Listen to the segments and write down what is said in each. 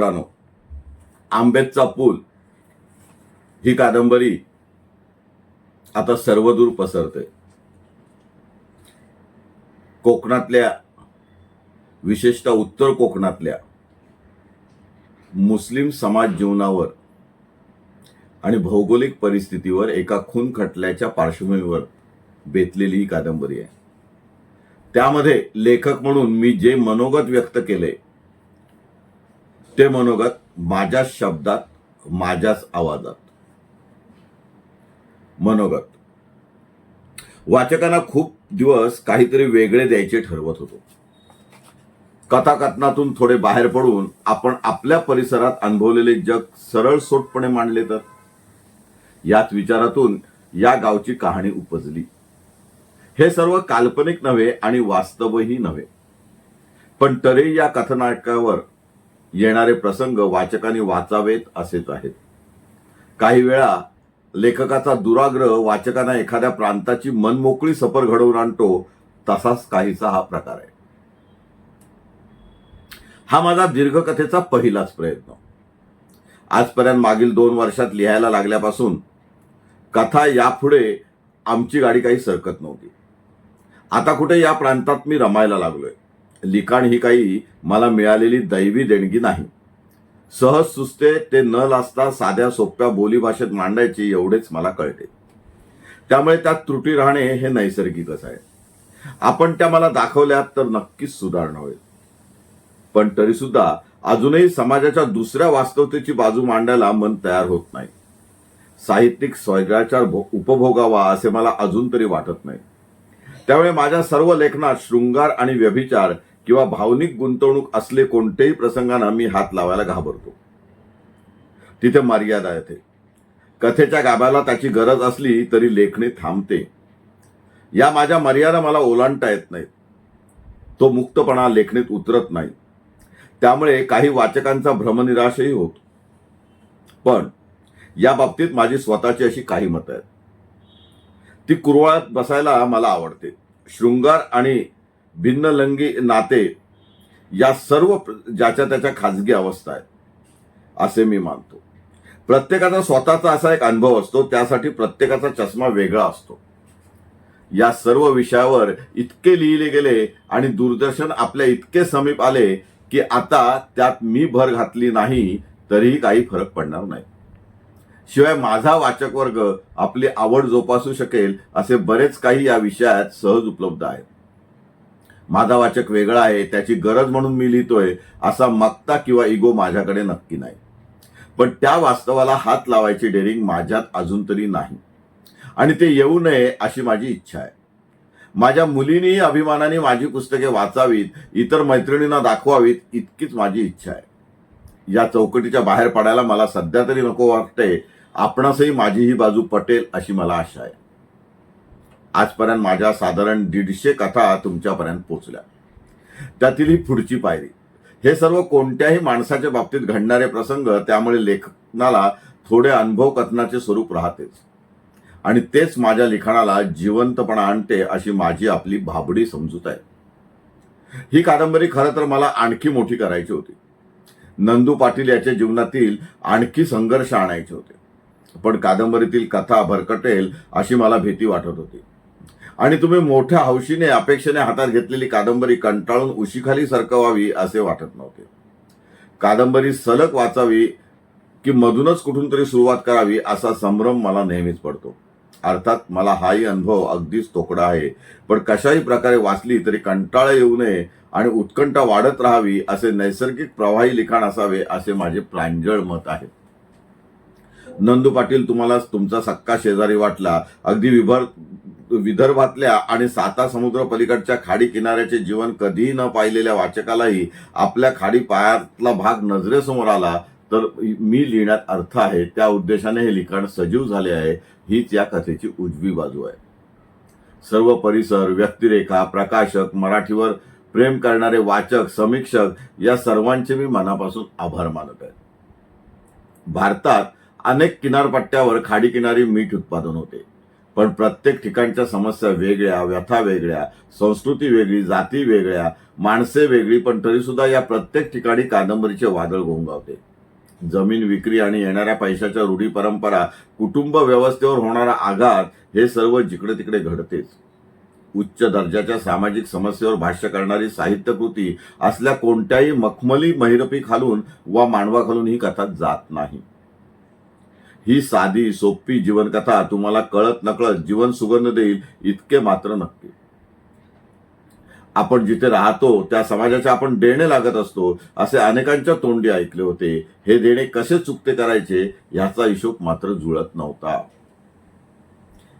मित्रांनो आंबेतचा पूल ही कादंबरी आता सर्वदूर पसरते कोकणातल्या विशेषतः उत्तर कोकणातल्या मुस्लिम समाज जीवनावर आणि भौगोलिक परिस्थितीवर एका खून खटल्याच्या पार्श्वभूमीवर बेतलेली ही कादंबरी आहे. त्यामध्ये लेखक म्हणून मी जे मनोगत व्यक्त केले ते मनोगत माझ्याच शब्दात माझ्याच आवाजात. मनोगत. वाचकांना खूप दिवस काहीतरी वेगळे द्यायचे ठरवत होतो. कथाकथनातून थोडे बाहेर पडून आपण आपल्या परिसरात अनुभवलेले जग सरळ सोटपणे मांडले तर? याच विचारातून या गावची कहाणी उपजली. हे सर्व काल्पनिक नव्हे आणि वास्तवही नव्हे. पण तरी या कथनाटकावर येणारे प्रसंग वाचकांनी वाचावेत असेच आहेत. काही वेळा लेखकाचा दुराग्रह वाचकांना एखाद्या प्रांताची मनमोकळी सफर घडवून आणतो तसाच काहीसा हा प्रकार आहे. हा माझा दीर्घकथेचा पहिलाच प्रयत्न. आजपर्यंत मागील दोन वर्षात लिहायला लागल्यापासून कथा यापुढे आमची गाडी काही सरकत नव्हती. आता कुठे या प्रांतात मी रमायला लागलोय. लिखाण ही काही मला मिळालेली दैवी देणगी नाही. सहज सुस्ते ते न लाजता साध्या सोप्या बोलीभाषेत मांडायचे एवढेच मला कळते. त्यामुळे त्यात त्रुटी राहणे हे नैसर्गिकच आहे. आपण त्या मला दाखवल्यात तर नक्कीच सुधारणा होईल. पण तरी सुद्धा अजूनही समाजाच्या दुसऱ्या वास्तवतेची बाजू मांडायला मन तयार होत नाही. साहित्यिक स्वैराचार भो- उपभोगावा असे मला अजून तरी वाटत नाही. त्यामुळे माझ्या सर्व लेखनात शृंगार आणि व्यभिचार किंवा भावनिक गुंतवणूक असले कोणतेही प्रसंगाने मी हात लावायला घाबरतो. तिथे मर्यादा येते. कथेच्या गाभ्याला त्याची गरज असली तरी लेखणी थांबते. या माझ्या मर्यादा मला ओलांडता येत नाहीत. तो मुक्तपणा लेखणीत उतरत नाही. त्यामुळे काही वाचकांचा भ्रमनिराशही होतो. पण या बाबतीत माझी स्वतःची अशी काही मतं आहेत. ती कुरवाळात बसायला मला आवडते. शृंगार आणि भिन्नलंगी नाते या सर्व प्र- ज्याच्या त्याच्या खाजगी अवस्था आहेत असे मी मानतो. प्रत्येकाचा स्वतःचा असा एक अनुभव असतो त्यासाठी प्रत्येकाचा चष्मा वेगळा असतो. या सर्व विषयावर इतके लिहिले गेले आणि दूरदर्शन आपल्या इतके समीप आले की आता त्यात मी भर घातली नाही तरीही काही फरक पडणार नाही. शिवाय माझा वाचक वर्ग आपली आवड जोपासू शकेल असे बरेच काही या विषयात सहज उपलब्ध आहेत. माझा वाचक वेगळा आहे त्याची गरज म्हणून मी लिहितोय असा मक्ता किंवा इगो माझ्याकडे नक्की नाही. पण त्या वास्तवाला हात लावायची डेअरिंग माझ्यात अजून तरी नाही. आणि ते येऊ नये अशी माझी इच्छा आहे. माझ्या मुलींनीही अभिमानाने माझी पुस्तके वाचावीत इतर मैत्रिणींना दाखवावीत इतकीच माझी इच्छा आहे. या चौकटीच्या बाहेर पडायला मला सध्या तरी नको वाटते आपणासही माझी ही बाजू पटेल अशी मला आशा आहे. आजपर्यंत माझ्या साधारण दीडशे कथा तुमच्यापर्यंत पोचल्या. त्यातील ही पुढची पायरी. हे सर्व कोणत्याही माणसाच्या बाबतीत घडणारे प्रसंग त्यामुळे लेखनाला थोडे अनुभव कथनाचे स्वरूप राहतेच. आणि तेच माझ्या लिखाणाला जिवंतपणा आणते अशी माझी आपली भाबडी समजूत आहे. ही कादंबरी खरं तर मला आणखी मोठी करायची होती. नंदू पाटील याच्या जीवनातील आणखी संघर्ष आणायचे होते. पण कादंबरीतील कथा भरकटेल अशी मला भीती वाटत होती. आणि तुम्ही मोठ्या हौशीने अपेक्षेने हातात घेतलेली कादंबरी कंटाळून उशीखाली सरकवावी असे वाटत नव्हते. कादंबरी सलग वाचावी की मधूनच कुठून तरी सुरुवात करावी असा संभ्रम मला नेहमीच पडतो. अर्थात मला हाही अनुभव अगदीच तोकडा आहे. पण कशाही प्रकारे वाचली तरी कंटाळा येऊ नये आणि उत्कंठा वाढत राहावी असे नैसर्गिक प्रवाही लिखाण असावे असे माझे प्रांजळ मत आहे. नंदू पाटील तुम्हाला तुमचा सक्का शेजारी वाटला. अगदी विभर विदर्भातल्या आणि साता समुद्र पलीकडच्या खाडी किनाऱ्याचे जीवन कधीही न पाहिलेल्या वाचकालाही आपल्या खाडी पायातला भाग नजरेसमोर आला तर मी लिहिण्यात अर्थ आहे त्या उद्देशाने हे लिखाण सजीव झाले आहे. हीच या कथेची उजवी बाजू आहे. सर्व परिसर व्यक्तिरेखा प्रकाशक मराठीवर प्रेम करणारे वाचक समीक्षक या सर्वांचे मी मनापासून आभार मानत आहे. भारतात अनेक किनारपट्ट्यावर खाडी किनारी मीठ उत्पादन होते. पण प्रत्येक ठिकाणच्या समस्या वेगळ्या व्यथा वेगळ्या संस्कृती वेगळी जाती वेगळ्या माणसे वेगळी पण तरीसुद्धा या प्रत्येक ठिकाणी कादंबरीचे वादळ घोंगावते जमीन विक्री आणि येणाऱ्या पैशाच्या रूढी परंपरा कुटुंब व्यवस्थेवर होणारा आघात हे सर्व जिकडे तिकडे घडतेच. उच्च दर्जाच्या सामाजिक समस्येवर भाष्य करणारी साहित्यकृती असल्या कोणत्याही मखमली महिरपी खालून वा मांडवा खालून ही कथा जात नाही. ही साधी सोपी जीवनकथा तुम्हाला कळत नकळत जीवन सुगंध देईल इतके मात्र नक्की. आपण जिथे राहतो त्या समाजाचे आपण देणे लागत असतो असे अनेकांच्या तोंडी ऐकले होते. हे देणे कसे चुकते करायचे याचा हिशोब मात्र जुळत नव्हता.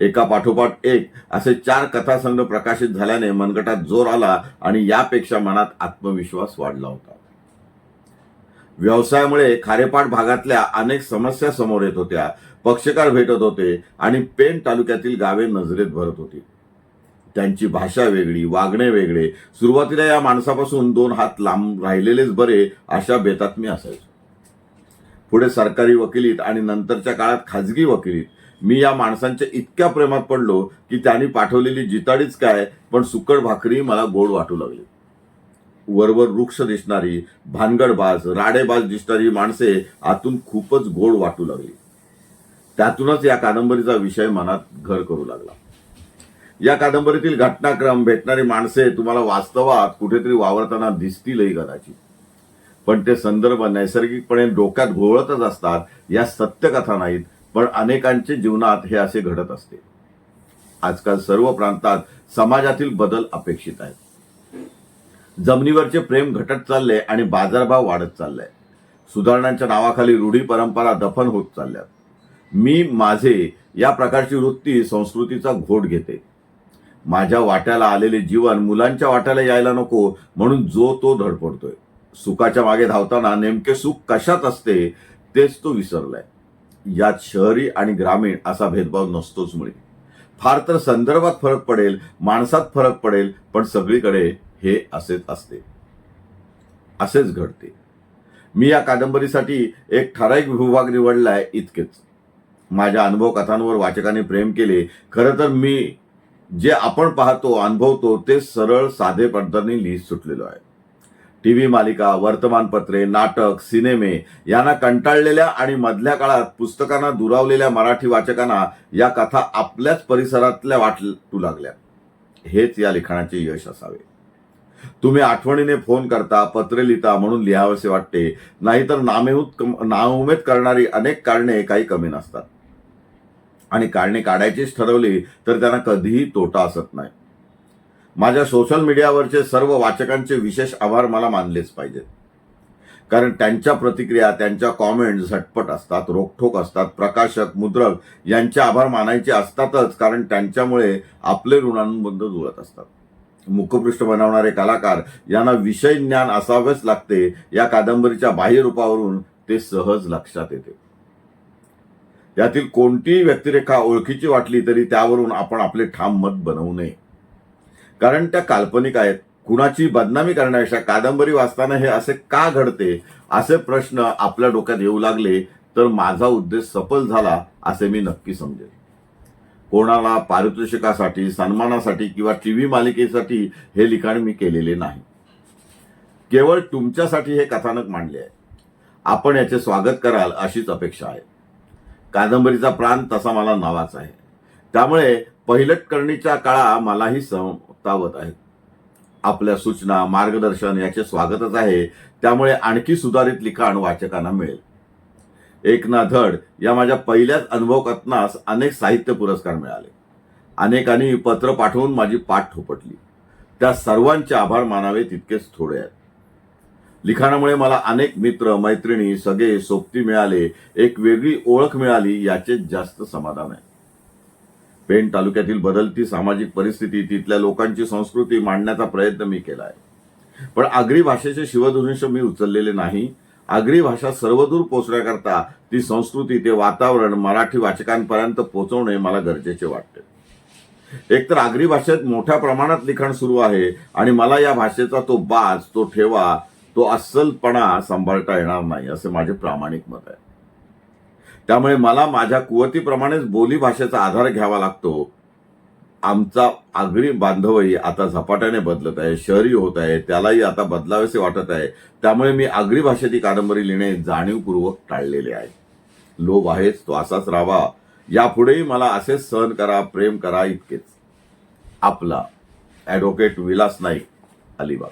एका पाठोपाठ एक असे चार कथासंग्रह प्रकाशित झाल्याने मनगटात जोर आला आणि यापेक्षा मनात आत्मविश्वास वाढला होता. व्यवसायामुळे खारेपाट भागातल्या अनेक समस्या समोर येत होत्या. पक्षकार भेटत होते आणि पेण तालुक्यातील गावे नजरेत भरत होती. त्यांची भाषा वेगळी वागणे वेगळे. सुरुवातीला या माणसापासून दोन हात लांब राहिलेलेच बरे अशा बेतात मी असायचो. पुढे सरकारी वकिलीत आणि नंतरच्या काळात खाजगी वकिलीत मी या माणसांच्या इतक्या प्रेमात पडलो की त्यांनी पाठवलेली जिताडीच काय पण सुकट भाकरी मला गोड वाटू लागली. वरवर वृक्ष दिसणारी भानगडबाज राडेबाज दिसणारी माणसे आतून खूपच गोड वाटू लागली. त्यातूनच या कादंबरीचा विषय मनात घर करू लागला. या कादंबरीतील घटनाक्रम भेटणारी माणसे तुम्हाला वास्तवात कुठेतरी वावरताना दिसतीलही कदाचित. पण ते संदर्भ नैसर्गिकपणे डोक्यात घोळतच असतात या सत्यकथा नाहीत पण अनेकांचे जीवनात हे असे घडत असते. आजकाल सर्व प्रांतात समाजातील बदल अपेक्षित आहेत. जमिनीवरचे प्रेम घटत चालले आणि बाजारभाव वाढत चाललाय सुधारणांच्या नावाखाली रूढी परंपरा दफन होत चालल्यात. मी माझे या प्रकारची वृत्ती संस्कृतीचा घोट घेते. माझ्या वाट्याला आलेले जीवन मुलांच्या वाट्याला यायला नको म्हणून जो तो धडपडतोय. सुखाच्या मागे धावताना नेमके सुख कशात असते तेच तो विसरलाय. यात शहरी आणि ग्रामीण असा भेदभाव नसतोच मुळे. फार तर संदर्भात फरक पडेल माणसात फरक पडेल पण सगळीकडे हे असेच असते. असेच घडते. मी या कादंबरीसाठी एक ठराविक विभाग निवडलाय इतकेच. माझ्या अनुभव कथांवर वाचकाने प्रेम केले. खरं तर मी जे आपण पाहतो अनुभवतो ते सरळ साधे पद्धतीने लिहित सुटलेलो आहे. टी व्ही मालिका वर्तमानपत्रे नाटक सिनेमे यांना कंटाळलेल्या आणि मधल्या काळात पुस्तकांना दुरावलेल्या मराठी वाचकांना या कथा आपल्याच परिसरातल्या वाटू लागल्या. हेच या लिखाणाचे यश असावे. तुम्ही आठवणीने फोन करता पत्रे लिहिता म्हणून लिहावेसे वाटते. नाहीतर नामेहूत नाउमेद करणारी अनेक कारणे काही कमी नसतात. आणि कारणे काढायचीच ठरवली तर त्यांना कधीही तोटा असत नाही. माझ्या सोशल मीडियावरचे सर्व वाचकांचे विशेष आभार मला मानलेच पाहिजेत. कारण त्यांच्या प्रतिक्रिया त्यांच्या कॉमेंट झटपट असतात रोखठोक असतात. प्रकाशक मुद्रक यांचे आभार मानायचे असतातच कारण त्यांच्यामुळे आपले ऋणानुबंध जुळत असतात. मुखपृष्ठ बनवणारे कलाकार यांना विषय ज्ञान असावेच लागते. या कादंबरीच्या बाह्यरूपावरून ते सहज लक्षात येते. यातील कोणतीही व्यक्तिरेखा ओळखीची वाटली तरी त्यावरून आपण आपले ठाम मत बनवू नये. कारण त्या काल्पनिक आहेत. कुणाची बदनामी करण्यापेक्षा कादंबरी वाचताना हे असे का घडते? असे प्रश्न आपल्या डोक्यात येऊ लागले तर माझा उद्देश सफल झाला असे मी नक्की समजेल कोणाला पारितोषिकासाठी सन्मानासाठी किंवा टी व्ही मालिकेसाठी हे लिखाण मी केलेले नाही. केवळ तुमच्यासाठी हे कथानक मांडले आहे. आपण याचे स्वागत कराल अशीच अपेक्षा आहे. कादंबरीचा प्राण तसा मला नावाच आहे. त्यामुळे पहिलटकरणीच्या काळा मलाही संतावत आहेत आपल्या सूचना मार्गदर्शन याचे स्वागतच आहे. त्यामुळे आणखी सुधारित लिखाण वाचकांना मिळेल. एकनाथ धड या माझ्या पहिल्याच अनुभवकथनास अनेक साहित्य पुरस्कार मिळाले. अनेकांनी पत्र पाठवून माझी पाठ ठोपटली त्या सर्वांचे आभार मानावे तितकेच थोडे आहेत. लिखाणामुळे मला अनेक मित्र मैत्रिणी सगळे सोबती मिळाले. एक वेगळी ओळख मिळाली याचे जास्त समाधान आहे. पेण तालुक्यातील बदलती सामाजिक परिस्थिती तिथल्या लोकांची संस्कृती मांडण्याचा प्रयत्न मी केला आहे पण आगरी भाषेचे शिवधनुष्य मी उचललेले नाही. आगरी भाषा सर्वदूर पोचण्याकरता ती संस्कृती ते वातावरण मराठी वाचकांपर्यंत पोहोचवणे मला गरजेचे वाटते. एकतर आगरी भाषेत मोठ्या प्रमाणात लिखाण सुरू आहे आणि मला या भाषेचा तो बाज तो ठेवा तो अस्सलपणा सांभाळता येणार नाही असे माझे प्रामाणिक मत आहे. त्यामुळे मला माझ्या कुवतीप्रमाणेच बोली भाषेचा आधार घ्यावा लागतो. आमचा आगरी बांधवही आता झपाट्याने बदलत आहे शहरी होत आहे त्यालाही आता बदलावेसे वाटत आहे. त्यामुळे मी आगरी भाषेत ही कादंबरी लिहिणे जाणीवपूर्वक टाळलेले आहे. लोभ आहेच तो असाच राहावा. यापुढेही मला असेच सहन करा प्रेम करा इतकेच. आपला ॲडव्होकेट विलास नाईक अलिबाग.